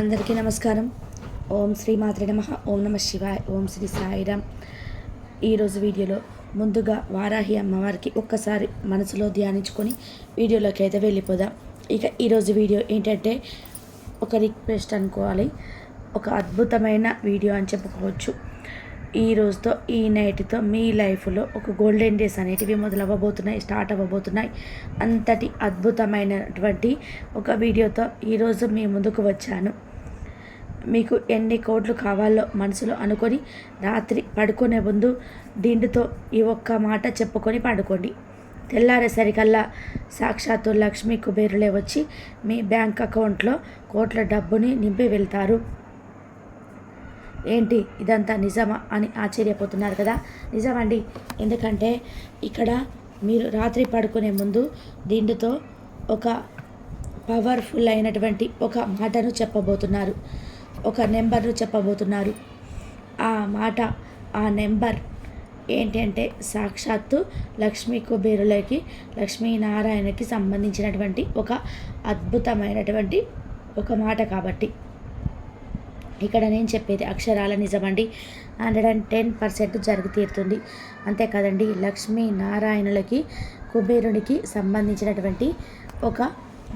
అందరికీ నమస్కారం. ఓం శ్రీ మాతృ నమ. ఓం నమ శివాయ. ఓం శ్రీ సాయిరామ్ ఈరోజు వీడియోలో ముందుగా వారాహి అమ్మవారికి ఒక్కసారి మనసులో ధ్యానించుకొని వీడియోలోకి అయితే వెళ్ళిపోదాం. ఇక ఈరోజు వీడియో ఏంటంటే ఒక రిక్వెస్ట్ అనుకోవాలి. ఒక అద్భుతమైన వీడియో అని చెప్పుకోవచ్చు. ఈ రోజుతో ఈ నైట్తో మీ లైఫ్లో ఒక గోల్డెన్ డేస్ అనేటివి మొదలవ్వబోతున్నాయి స్టార్ట్ అవ్వబోతున్నాయి. అంతటి అద్భుతమైనటువంటి ఒక వీడియోతో ఈరోజు మీ ముందుకు వచ్చాను. మీకు ఎన్ని కోట్లు కావాలో మనసులో అనుకొని రాత్రి పడుకునే ముందు దిండుతో ఈ ఒక్క మాట చెప్పుకొని పడుకోండి. తెల్లారేసరికల్లా సాక్షాత్తు లక్ష్మీ కుబేరులే వచ్చి మీ బ్యాంక్ అకౌంట్లో కోట్ల డబ్బుని నింపి వెళ్తారు. ఏంటి ఇదంతా నిజమా అని ఆశ్చర్యపోతున్నారు కదా? నిజమండి. ఎందుకంటే ఇక్కడ మీరు రాత్రి పడుకునే ముందు దిండుతో ఒక పవర్ఫుల్ అయినటువంటి ఒక మాటను చెప్పబోతున్నారు. ఒక నెంబర్ను చెప్పబోతున్నారు. ఆ మాట ఆ నెంబర్ ఏంటంటే సాక్షాత్తు లక్ష్మీ కుబేరులకి లక్ష్మీనారాయణకి సంబంధించినటువంటి ఒక అద్భుతమైనటువంటి ఒక మాట కాబట్టి. ఇక్కడ నేను చెప్పేది అక్షరాల నిజమండి. హండ్రెడ్ అండ్ టెన్ పర్సెంట్ జరిగి తీరుతుంది. అంతే కదండి లక్ష్మీ నారాయణులకి కుబేరునికి సంబంధించినటువంటి ఒక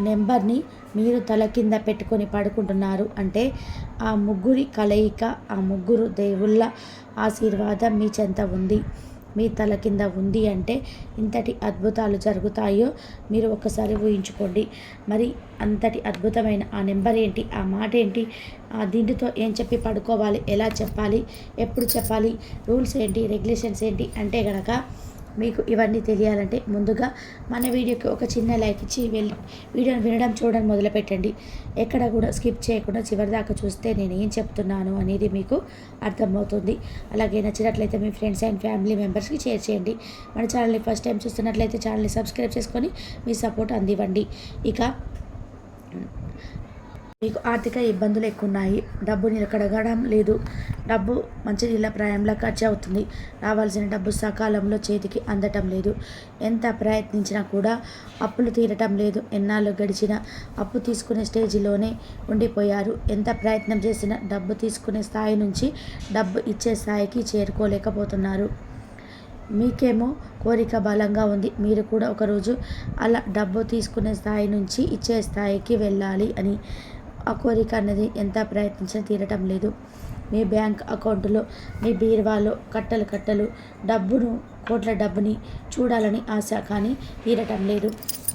నెంబర్ని మీరు తల కింద పెట్టుకొని పడుకుంటున్నారు అంటే ఆ ముగ్గురి కలయిక ఆ ముగ్గురు దేవుళ్ళ ఆశీర్వాదం మీ చెంత ఉంది. మీ తల కింద ఉంది అంటే ఇంతటి అద్భుతాలు జరుగుతాయో మీరు ఒకసారి ఊహించుకోండి. మరి అంతటి అద్భుతమైన ఆ నెంబర్ ఏంటి ఆ మాట ఏంటి ఆ దీంటితో ఏం చెప్పి పడుకోవాలి ఎలా చెప్పాలి ఎప్పుడు చెప్పాలి రూల్స్ ఏంటి రెగ్యులేషన్స్ ఏంటి అంటే కనుక మీకు ఇవన్నీ తెలియాలంటే ముందుగా మన వీడియోకి ఒక చిన్న లైక్ ఇచ్చి వెళ్ళి వీడియోని వినడం చూడడం మొదలుపెట్టండి. ఎక్కడ కూడా స్కిప్ చేయకుండా చివరి దాకా చూస్తే నేను ఏం చెప్తున్నాను అనేది మీకు అర్థమవుతుంది. అలాగే నచ్చినట్లయితే మీ ఫ్రెండ్స్ అండ్ ఫ్యామిలీ మెంబర్స్కి షేర్ చేయండి. మన ఛానల్ని ఫస్ట్ టైం చూస్తున్నట్లయితే ఛానల్ని సబ్స్క్రైబ్ చేసుకొని మీ సపోర్ట్ అందివ్వండి. ఇక మీకు ఆర్థిక ఇబ్బందులు ఎక్కువ ఉన్నాయి డబ్బు నిలకడగడం లేదు. డబ్బు మంచి నీళ్ళ ప్రాయంలో ఖర్చు అవుతుంది. రావాల్సిన డబ్బు సకాలంలో చేతికి అందటం లేదు. ఎంత ప్రయత్నించినా కూడా అప్పులు తీరటం లేదు. ఎన్నాళ్ళు గడిచినా అప్పు తీసుకునే స్టేజిలోనే ఉండిపోయారు. ఎంత ప్రయత్నం చేసినా డబ్బు తీసుకునే స్థాయి నుంచి డబ్బు ఇచ్చే స్థాయికి చేరుకోలేకపోతున్నారు. మీకేమో కోరిక బలంగా ఉంది. మీరు కూడా ఒకరోజు అలా డబ్బు తీసుకునే స్థాయి నుంచి ఇచ్చే స్థాయికి వెళ్ళాలి అని ఆ కోరిక అన్నది ఎంత ప్రయత్నించినా తీరటం లేదు. మీ బ్యాంక్ అకౌంటులో మీ బీరువాలో కట్టలు కట్టలు డబ్బును కోట్ల డబ్బుని చూడాలని ఆశ కానీ తీరటం లేదు.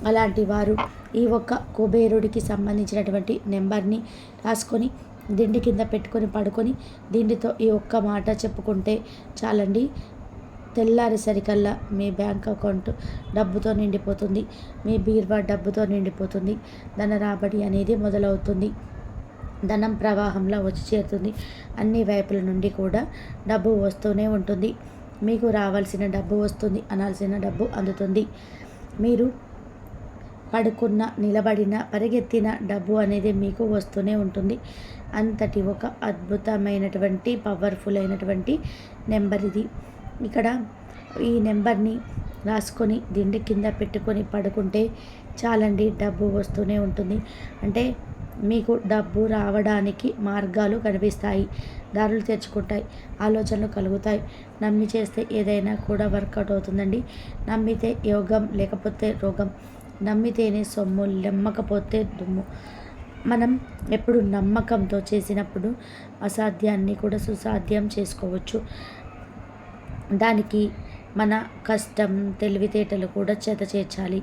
అలాంటి వారు ఈ ఒక్క కుబేరుడికి సంబంధించినటువంటి నెంబర్ని రాసుకొని దిండి కింద పెట్టుకొని పడుకొని దిండితో ఈ ఒక్క మాట చెప్పుకుంటే చాలండి. తెల్లారేసరికల్లా మీ బ్యాంక్ అకౌంట్ డబ్బుతో నిండిపోతుంది. మీ బీర్వా డబ్బుతో నిండిపోతుంది. ధన రాబడి అనేది మొదలవుతుంది. ధనం ప్రవాహంలో వచ్చి చేరుతుంది. అన్ని వైపుల నుండి కూడా డబ్బు వస్తూనే ఉంటుంది. మీకు రావాల్సిన డబ్బు వస్తుంది. అనాల్సిన డబ్బు అందుతుంది. మీరు పడుకున్న నిలబడిన పరిగెత్తిన డబ్బు అనేది మీకు వస్తూనే ఉంటుంది. అంతటి ఒక అద్భుతమైనటువంటి పవర్ఫుల్ అయినటువంటి నెంబర్ ఇది. ఇక్కడ ఈ నెంబర్ని రాసుకొని దిండి కింద పెట్టుకొని పడుకుంటే చాలండి డబ్బు వస్తూనే ఉంటుంది. అంటే మీకు డబ్బు రావడానికి మార్గాలు కనిపిస్తాయి దారులు తెచ్చుకుంటాయి ఆలోచనలు కలుగుతాయి. నమ్మి చేస్తే ఏదైనా కూడా వర్కౌట్ అవుతుందండి. నమ్మితే యోగం లేకపోతే రోగం. నమ్మితేనే సొమ్ము నమ్మకపోతే దుమ్ము. మనం ఎప్పుడు నమ్మకంతో చేసినప్పుడు అసాధ్యాన్ని కూడా సుసాధ్యం చేసుకోవచ్చు. దానికి మన కష్టం తెలివితేటలు కూడా చేత చేర్చాలి.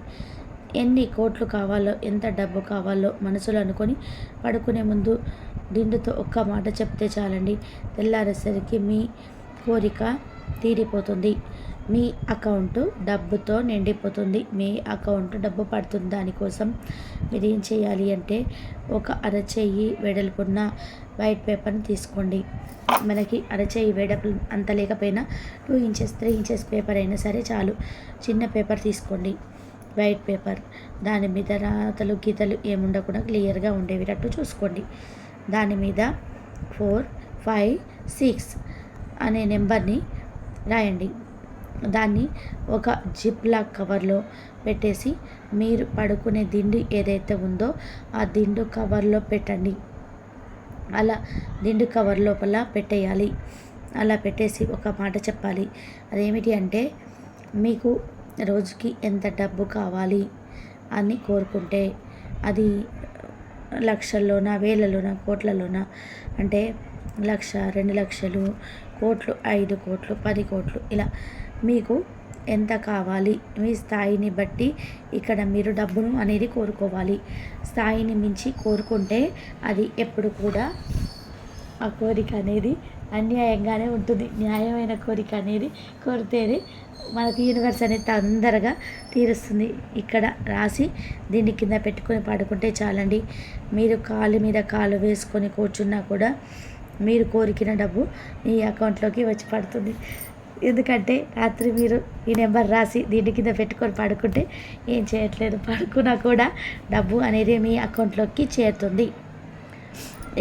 ఎన్ని కోట్లు కావాలో ఎంత డబ్బు కావాలో మనసులో అనుకొని పడుకునే ముందు దిండుతో ఒక్క మాట చెప్తే చాలండి. తెల్లారేసరికి మీ కోరిక తీరిపోతుంది. మీ అకౌంట్ డబ్బుతో నిండిపోతుంది. మీ అకౌంట్ డబ్బు పడుతుంది. దానికోసం మీరు ఏం చేయాలి అంటే ఒక అరచెయ్యి వెడల్పున్న వైట్ పేపర్ని తీసుకోండి. మనకి అరచేయి వెడల్పు అంత లేకపోయినా two inches three inches paper అయినా సరే చాలు. చిన్న పేపర్ తీసుకోండి. White paper. దాని మీద రాతలు గీతలు ఏముండకుండా క్లియర్గా ఉండేటట్టు చూసుకోండి. దాని మీద ఫోర్ ఫైవ్ సిక్స్ అనే నెంబర్ని రాయండి. దాన్ని ఒక జిప్లా కవర్లో పెట్టేసి మీరు పడుకునే దిండు ఏదైతే ఉందో ఆ దిండు కవర్లో పెట్టండి. అలా దిండు కవర్ లోపల పెట్టేయాలి. అలా పెట్టేసి ఒక మాట చెప్పాలి. అదేమిటి అంటే మీకు రోజుకి ఎంత డబ్బు కావాలి అని కోరుకుంటే అది లక్షల్లోన వేలలోన కోట్లలోన అంటే లక్ష రెండు లక్షలు కోట్లు ఐదు కోట్లు పది కోట్లు ఇలా మీకు ఎంత కావాలి? మీ స్థాయిని బట్టి ఇక్కడ మీరు డబ్బును అనేది కోరుకోవాలి. స్థాయిని మించి కోరుకుంటే అది ఎప్పుడు కూడా ఆ కోరిక అనేది అన్యాయంగానే ఉంటుంది. న్యాయమైన కోరిక అనేది కోరితేనే మనకి యూనివర్స్ అనేది తొందరగా తీరుస్తుంది. ఇక్కడ రాసి దీన్ని కింద పెట్టుకొని పడుకుంటే చాలండి. మీరు కాలు మీద కాలు వేసుకొని కూర్చున్నా కూడా మీరు కోరికిన డబ్బు మీ అకౌంట్లోకి వచ్చి పడుతుంది. ఎందుకంటే రాత్రి మీరు ఈ నెంబర్ రాసి దీని కింద పెట్టుకొని పడుకుంటే ఏం చేయట్లేదు. పడుకున్నా కూడా డబ్బు అనేది మీ అకౌంట్లోకి చేరుతుంది.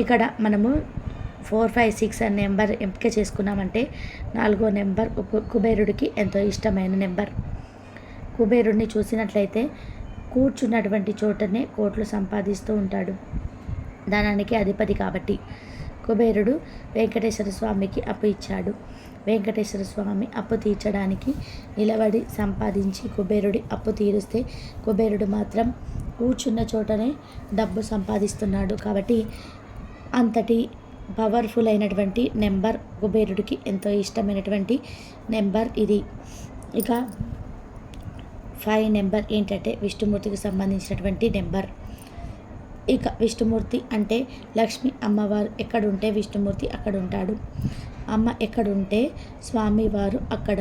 ఇక్కడ మనము ఫోర్ ఫైవ్ సిక్స్ అనే నెంబర్ ఎంపిక చేసుకున్నామంటే నాలుగో నెంబర్ కుబేరుడికి ఎంతో ఇష్టమైన నెంబర్. కుబేరుడిని చూసినట్లయితే కూర్చున్నటువంటి చోటనే కోట్లు సంపాదిస్తూ ఉంటాడు. ధనానికి అధిపతి కాబట్టి కుబేరుడు వెంకటేశ్వర స్వామికి అప్పు ఇచ్చాడు. వెంకటేశ్వర స్వామి అప్పు తీర్చడానికి నిలబడి సంపాదించి కుబేరుడి అప్పు తీరుస్తే కుబేరుడు మాత్రం కూర్చున్న చోటనే డబ్బు సంపాదిస్తున్నాడు. కాబట్టి అంతటి పవర్ఫుల్ అయినటువంటి నెంబర్ కుబేరుడికి ఎంతో ఇష్టమైనటువంటి నెంబర్ ఇది. ఇక ఫైవ్ నెంబర్ ఏంటంటే విష్ణుమూర్తికి సంబంధించినటువంటి నెంబర్. ఇక విష్ణుమూర్తి అంటే లక్ష్మి అమ్మవారు ఎక్కడుంటే విష్ణుమూర్తి అక్కడ ఉంటాడు అమ్మ ఎక్కడుంటే స్వామివారు అక్కడ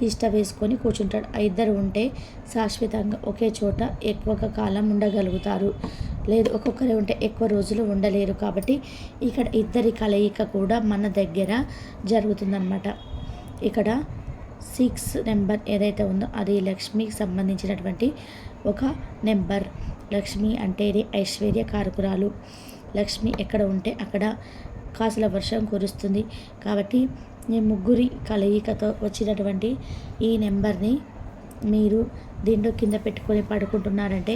తిష్ట వేసుకొని కూర్చుంటాడు. ఆ ఇద్దరు ఉంటే శాశ్వతంగా ఒకే చోట ఎక్కువ కాలం ఉండగలుగుతారు. లేదు ఒక్కొక్కరే ఉంటే ఎక్కువ రోజులు ఉండలేరు కాబట్టి ఇక్కడ ఇద్దరి కలయిక కూడా మన దగ్గర జరుగుతుందన్నమాట. ఇక్కడ సిక్స్ నెంబర్ ఏదైతే ఉందో అది లక్ష్మికి సంబంధించినటువంటి ఒక నెంబర్. లక్ష్మి అంటేనే ఐశ్వర్య కారకురాలు. లక్ష్మి ఎక్కడ ఉంటే అక్కడ కాసుల వర్షం కురుస్తుంది. కాబట్టి ఈ ముగ్గురి కలయికతో వచ్చినటువంటి ఈ నెంబర్ని మీరు దిండు కింద పెట్టుకొని పడుకుంటున్నారంటే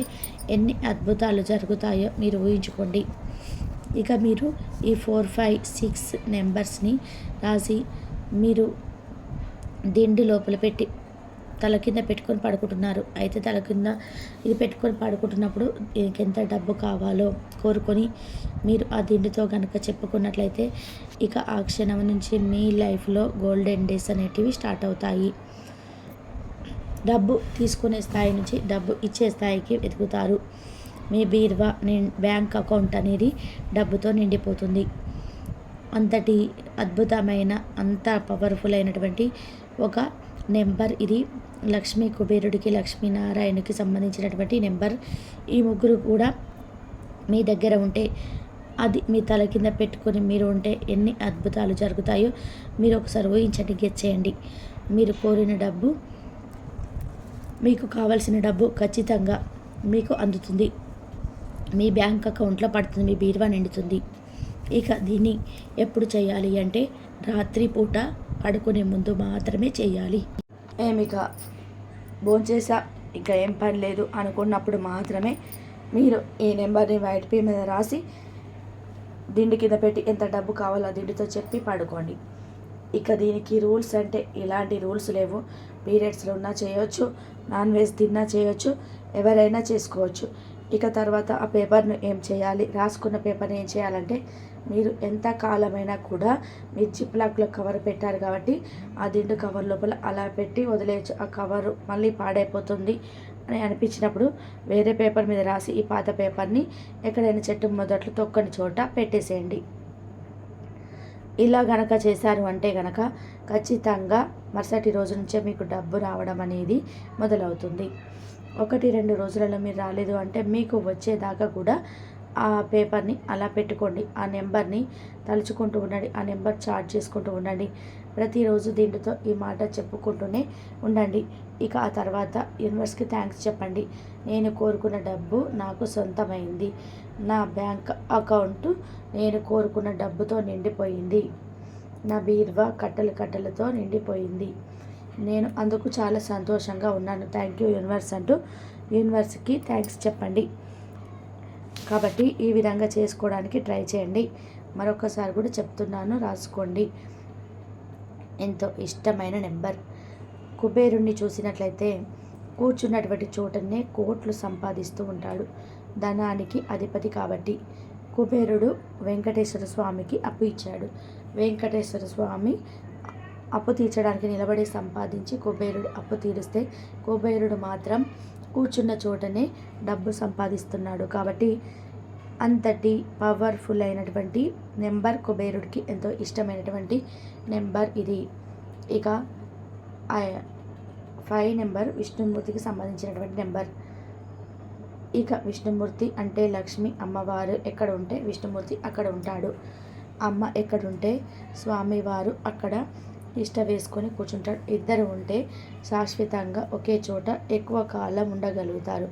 ఎన్ని అద్భుతాలు జరుగుతాయో మీరు ఊహించుకోండి. ఇక మీరు ఈ ఫోర్ ఫైవ్ సిక్స్ నెంబర్స్ని రాసి మీరు దిండు లోపల పెట్టి తల కింద పెట్టుకొని పడుకుంటున్నారు. అయితే తల కింద ఇది పెట్టుకొని పడుకుంటున్నప్పుడు ఎంత డబ్బు కావాలో కోరుకొని మీరు ఆ దిండుతో కనుక చెప్పుకున్నట్లయితే ఇక ఆ క్షణం నుంచి మీ లైఫ్లో గోల్డెన్ డేస్ అనేటివి స్టార్ట్ అవుతాయి. డబ్బు తీసుకునే స్థాయి నుంచి డబ్బు ఇచ్చే స్థాయికి ఎదుగుతారు. మీ బీర్వా బ్యాంక్ అకౌంట్ అనేది డబ్బుతో నిండిపోతుంది. అంతటి అద్భుతమైన అంత పవర్ఫుల్ అయినటువంటి ఒక నెంబర్ ఇది. లక్ష్మీ కుబేరుడికి లక్ష్మీనారాయణకి సంబంధించినటువంటి నెంబర్. ఈ ముగ్గురు కూడా మీ దగ్గర ఉంటే అది మీ తల కింద పెట్టుకొని మీరు ఉంటే ఎన్ని అద్భుతాలు జరుగుతాయో మీరు ఒకసారి ఊహించండి గెచ్చేయండి మీరు కోరిన డబ్బు మీకు కావలసిన డబ్బు ఖచ్చితంగా మీకు అందుతుంది. మీ బ్యాంక్ అకౌంట్లో పడుతుంది మీ బీరువా నిండుతుంది. ఇక దీన్ని ఎప్పుడు చేయాలి అంటే రాత్రి పూట పడుకునే ముందు మాత్రమే చేయాలి. ఏమిక? భోంచేసా ఇంకా ఏం పని లేదు అనుకున్నప్పుడు మాత్రమే మీరు ఈ నెంబర్ని వైట్ పే మీద రాసి దిండు కింద పెట్టి ఎంత డబ్బు కావాలో దిండితో దిండుతో చెప్పి పడుకోండి. ఇక దీనికి రూల్స్ అంటే ఇలాంటి రూల్స్ లేవు. పీరియడ్స్లో ఉన్నా చేయొచ్చు నాన్ వెజ్ తిన్నా చేయొచ్చు ఎవరైనా చేసుకోవచ్చు. ఇక తర్వాత ఆ పేపర్ను ఏం చేయాలి? రాసుకున్న పేపర్ని ఏం చేయాలంటే మీరు ఎంత కాలమైనా కూడా మీరు జిప్ లాక్లో కవర్ పెట్టారు కాబట్టి ఆ దిండు కవర్ లోపల అలా పెట్టి వదిలేయచ్చు. ఆ కవర్ మళ్ళీ పాడైపోతుంది అని అనిపించినప్పుడు వేరే పేపర్ మీద రాసి ఈ పాత పేపర్ని ఎక్కడైనా చెట్టు మొదట్లో తొక్కని చోట పెట్టేసేయండి. ఇలా గనక చేశారు అంటే గనక ఖచ్చితంగా మరుసటి రోజు నుంచే మీకు డబ్బు రావడం అనేది మొదలవుతుంది. ఒకటి రెండు రోజులలో మీరు రాలేదు అంటే మీకు వచ్చేదాకా కూడా ఆ పేపర్ని అలా పెట్టుకోండి ఆ నెంబర్ని తలుచుకుంటూ ఉండండి ఆ నెంబర్ చార్ట్ చేసుకుంటూ ఉండండి. ప్రతిరోజు దీంట్లో ఈ మాట చెప్పుకుంటూనే ఉండండి. ఇక ఆ తర్వాత యూనివర్స్కి థ్యాంక్స్ చెప్పండి. నేను కోరుకున్న డబ్బు నాకు సొంతమైంది. నా బ్యాంక్ అకౌంట్ నేను కోరుకున్న డబ్బుతో నిండిపోయింది. నా బీరువా కట్టలు కట్టలతో నిండిపోయింది. నేను అందుకు చాలా సంతోషంగా ఉన్నాను. థ్యాంక్ యూ యూనివర్స్ అంటూ యూనివర్స్కి థ్యాంక్స్ చెప్పండి. కాబట్టి ఈ విధంగా చేసుకోవడానికి ట్రై చేయండి. మరొకసారి కూడా చెప్తున్నాను రాసుకోండి. ఎంతో ఇష్టమైన నెంబర్. కుబేరుణ్ణి చూసినట్లయితే కూర్చున్నటువంటి చోటనే కోట్లు సంపాదిస్తూ ఉంటాడు. ధనానికి అధిపతి కాబట్టి కుబేరుడు వెంకటేశ్వర స్వామికి అప్పు ఇచ్చాడు. వెంకటేశ్వర స్వామి అప్పు తీర్చడానికి నిలబడి సంపాదించి కుబేరుడు అప్పు తీరుస్తే కుబేరుడు మాత్రం కూర్చున్న చోటనే డబ్బు సంపాదిస్తున్నాడు. కాబట్టి అంతటి పవర్ఫుల్ అయినటువంటి నెంబర్ కుబేరుడికి ఎంతో ఇష్టమైనటువంటి నెంబర్ ఇది. ఇక ఫైవ్ నెంబర్ విష్ణుమూర్తికి సంబంధించినటువంటి నెంబర్. ఇక విష్ణుమూర్తి అంటే లక్ష్మి అమ్మవారు ఎక్కడ ఉంటే విష్ణుమూర్తి అక్కడ ఉంటాడు. అమ్మ ఎక్కడుంటే స్వామివారు అక్కడ ఇష్ట వేసుకొని కూర్చుంటాడు. ఇద్దరు ఉంటే శాశ్వతంగా ఒకే చోట ఎక్కువ కాలం ఉండగలుగుతారు.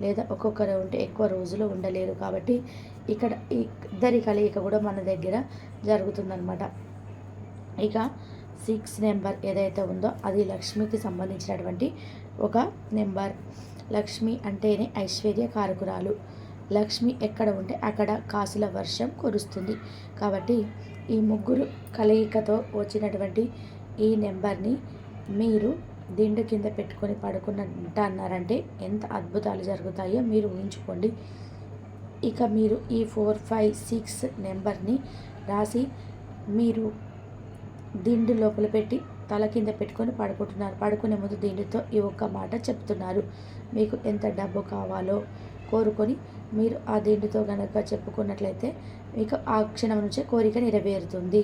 లేదా ఒక్కొక్కరు ఉంటే ఎక్కువ రోజులు ఉండలేరు. కాబట్టి ఇక్కడ ఇద్దరి కలయిక కూడా మన దగ్గర జరుగుతుందన్నమాట. ఇక సిక్స్ నెంబర్ ఏదైతే ఉందో అది లక్ష్మికి సంబంధించినటువంటి ఒక నెంబర్. లక్ష్మి అంటేనే ఐశ్వర్య కారకురాలు. లక్ష్మి ఎక్కడ ఉంటే అక్కడ కాసుల వర్షం కురుస్తుంది. కాబట్టి ఈ ముగ్గురు కలయికతో వచ్చినటువంటి ఈ నెంబర్ని మీరు దిండు కింద పెట్టుకొని పడుకున్నట్టు ఎంత అద్భుతాలు జరుగుతాయో మీరు ఊహించుకోండి. ఇక మీరు ఈ ఫోర్ ఫైవ్ సిక్స్ నెంబర్ని రాసి మీరు దిండు లోపల పెట్టి తల కింద పెట్టుకొని పడుకుంటున్నారు. పడుకునే ముందు దీనితో ఈ ఒక్క మాట చెప్తున్నారు. మీకు ఎంత డబ్బు కావాలో కోరుకొని మీరు ఆ దిండుతో కనుక చెప్పుకున్నట్లయితే మీకు ఆ క్షణం నుంచే కోరిక నెరవేరుతుంది.